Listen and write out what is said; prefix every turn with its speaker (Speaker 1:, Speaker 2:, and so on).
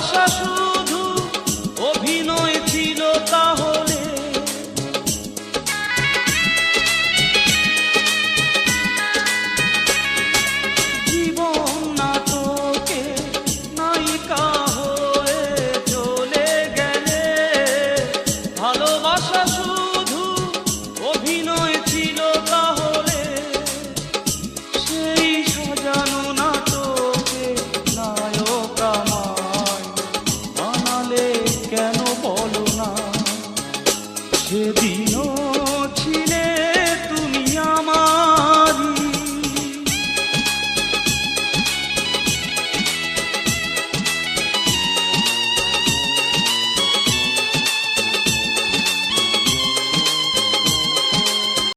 Speaker 1: nossa ajuda. কেন বলো না? সেদিন